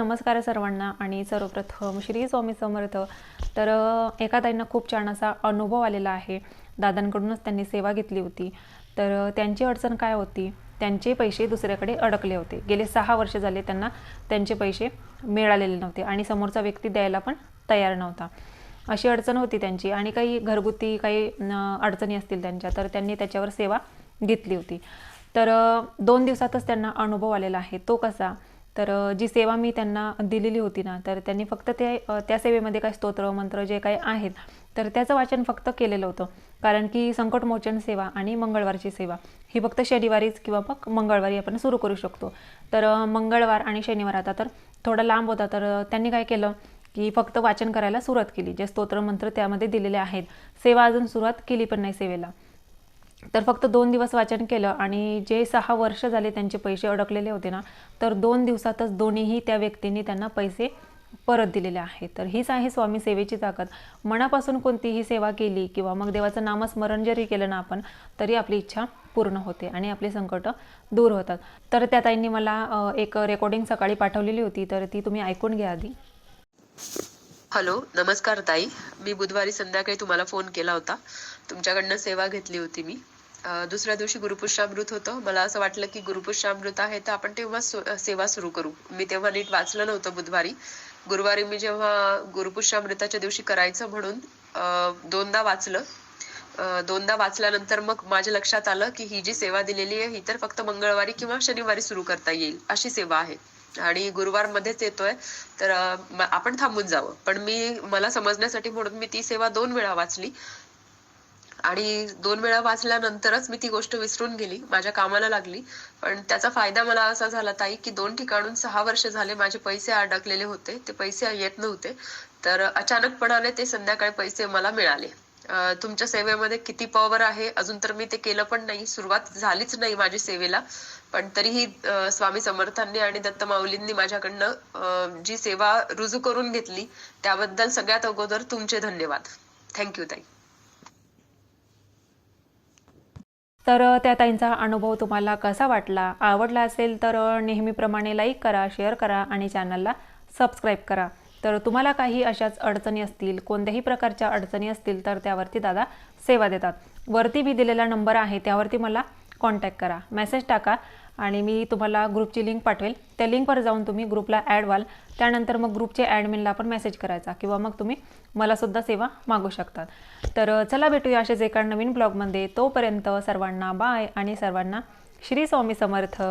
नमस्कार सर्वांना आणि सर्वप्रथम श्री स्वामी समर्थ. तर एका ताईंना खूप छान असा अनुभव आलेला आहे. दादांकडूनच त्यांनी सेवा घेतली होती. तर त्यांची अडचण काय होती? त्यांचे पैसे दुसऱ्याकडे अडकले होते. गेले सहा वर्ष झाले त्यांना त्यांचे पैसे मिळालेले नव्हते आणि समोरचा व्यक्ती द्यायला पण तयार नव्हता. अशी अडचण होती त्यांची आणि काही घरगुती काही अडचणी असतील त्यांच्या तर त्यांनी त्याच्यावर सेवा घेतली होती. तर दोन दिवसातच त्यांना अनुभव आलेला आहे. तो कसा? तर जी सेवा मी त्यांना दिलेली होती ना तर त्यांनी फक्त ते त्या सेवेमध्ये काही स्तोत्र मंत्र जे काही आहेत तर त्याचं वाचन फक्त केलेलं होतं. कारण की संकटमोचन सेवा आणि मंगळवारची सेवा ही फक्त शनिवारीच किंवा मग मंगळवारी आपण सुरू करू शकतो. तर मंगळवार आणि शनिवार आता तर थोडा लांब होता तर त्यांनी काय केलं की फक्त वाचन करायला सुरुवात केली. जे स्तोत्र मंत्र त्यामध्ये दिलेले आहेत सेवा अजून सुरुवात केली पण नाही सेवेला. तर फक्त दोन दिवस वाचन केलं आणि जे सहा वर्ष झाले त्यांचे पैसे अडकलेले होते ना तर दोन दिवसातच दोन्हीही त्या व्यक्तींनी त्यांना पैसे परत दिलेले आहेत. तर हीच आहे स्वामी सेवेची ताकद. मनापासून कोणतीही सेवा केली किंवा मग देवाचं नामस्मरण जरी केलं ना आपण तरी आपली इच्छा पूर्ण होते आणि आपले संकट दूर होतात. तर त्या ताईंनी मला एक रेकॉर्डिंग सकाळी पाठवलेली होती तर ती तुम्ही ऐकून घ्या आधी. हॅलो नमस्कार ताई. मी बुधवारी संध्याकाळी तुम्हाला फोन केला होता. तुमच्याकडनं सेवा घेतली होती मी. दुसऱ्या दिवशी गुरुपुष्यामृत होतं. मला असं वाटलं की गुरुपुष्यामृत आहे तर आपण तेव्हा सेवा सुरू करू. मी तेव्हा नीट वाचलं नव्हतं बुधवारी. गुरुवारी मी जेव्हा गुरुपुष्यामृताच्या दिवशी करायचं म्हणून दोनदा वाचलं. दोनदा वाचल्यानंतर मग माझ्या लक्षात आलं की ही जी सेवा दिलेली आहे ही तर फक्त मंगळवारी किंवा शनिवारी सुरू करता येईल अशी सेवा आहे. आणि गुरुवार मध्येच येतोय तर आपण थांबून जावं. पण मी मला समजण्यासाठी म्हणून मी ती सेवा दोन वेळा वाचली. आणि दोन वेळा वाचल्यानंतरच मी ती गोष्ट विसरून गेली माझ्या कामाला लागली. पण त्याचा फायदा मला असा झाला ताई की दोन ठिकाणून सहा वर्ष झाले माझे पैसे अडकलेले होते ते पैसे येत नव्हते. तर अचानकपणाने ते संध्याकाळी पैसे मला मिळाले. तुमच्या सेवेमध्ये किती पॉवर आहे? अजून तर मी ते केलं पण नाही. सुरुवात झालीच नाही माझी सेवेला. पण तरीही स्वामी समर्थांनी आणि दत्त माऊलींनी माझ्याकडनं जी सेवा रुजू करून घेतली त्याबद्दल सगळ्यात अगोदर तुमचे धन्यवाद. थँक्यू ताई. तर त्या ताईंचा अनुभव तुम्हाला कसा वाटला? आवडला असेल तर नेहमीप्रमाणे लाईक करा शेअर करा आणि चॅनलला सबस्क्राईब करा. तर तुम्हाला काही अशाच अडचणी असतील कोणत्याही प्रकारच्या अडचणी असतील तर त्यावरती दादा सेवा देतात. वरती मी दिलेला नंबर आहे त्यावरती मला कॉन्टॅक्ट करा. मेसेज टाका आणि मी तुम्हाला ग्रुपची लिंक पाठवेल. त्या लिंकवर जाऊन तुम्ही ग्रुपला ॲड व्हाल. त्यानंतर मग ग्रुपचे ॲडमिनला पण मेसेज करायचा किंवा मग तुम्ही मलासुद्धा सेवा मागू शकतात. तर चला भेटूया असेच एका नवीन ब्लॉगमध्ये. तोपर्यंत सर्वांना बाय आणि सर्वांना श्री स्वामी समर्थ.